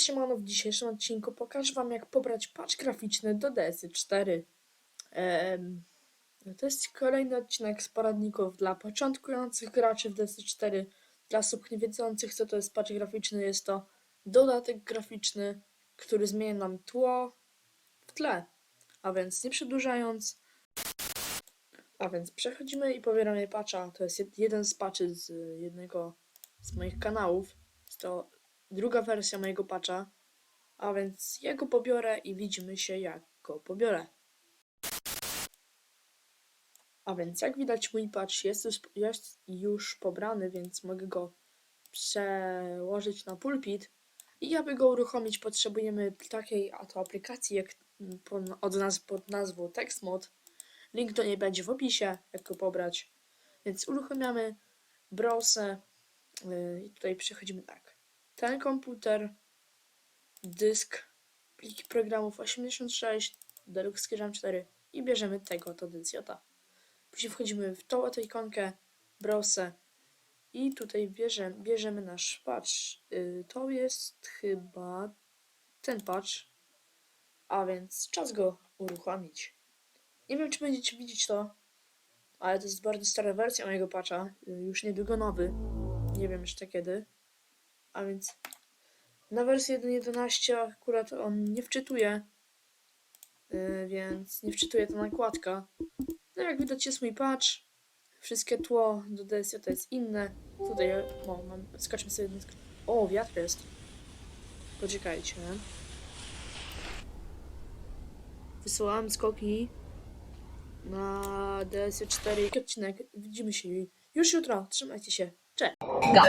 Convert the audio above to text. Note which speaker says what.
Speaker 1: Siemano, w dzisiejszym odcinku pokażę wam jak pobrać patch graficzny do DS4. Em, to jest kolejny odcinek z poradników dla początkujących graczy w DS4. Dla osób niewiedzących co to jest patch graficzny, jest to dodatek graficzny, który zmienia nam tło w tle. A więc nie przedłużając, a więc przechodzimy i pobieramy patcha. To jest jed- jeden z patchy z jednego z moich kanałów. To druga wersja mojego patcha, a więc ja go pobiorę i widzimy się jak go pobiorę. A więc jak widać mój patch jest już, jest już pobrany, więc mogę go przełożyć na pulpit i aby go uruchomić potrzebujemy takiej oto aplikacji jak od nas, pod nazwą TextMod. Link do niej będzie w opisie, jak go pobrać. Więc uruchamiamy browser yy, i tutaj przechodzimy tak ten komputer, dysk, pliki programów 86, Deluxe RAM 4 i bierzemy tego to dycjota. Później wchodzimy w tą oto ikonkę, browser i tutaj bierzemy, bierzemy nasz patch. Yy, to jest chyba ten patch, a więc czas go uruchomić. Nie wiem, czy będziecie widzieć to, ale to jest bardzo stara wersja mojego patcha, yy, już niedługo nowy. Nie wiem jeszcze kiedy. A więc na wersję 1.11 akurat on nie wczytuje, yy, więc nie wczytuje ta nakładka. No jak widać jest mój patch. Wszystkie tło do DSJ to jest inne. Tutaj, o, mam, skaczmy sobie. O, wiatr jest. Poczekajcie. Wysyłałem skoki na DSJ 4 odcinek. Widzimy się już jutro. Trzymajcie się. Cześć.
Speaker 2: Go.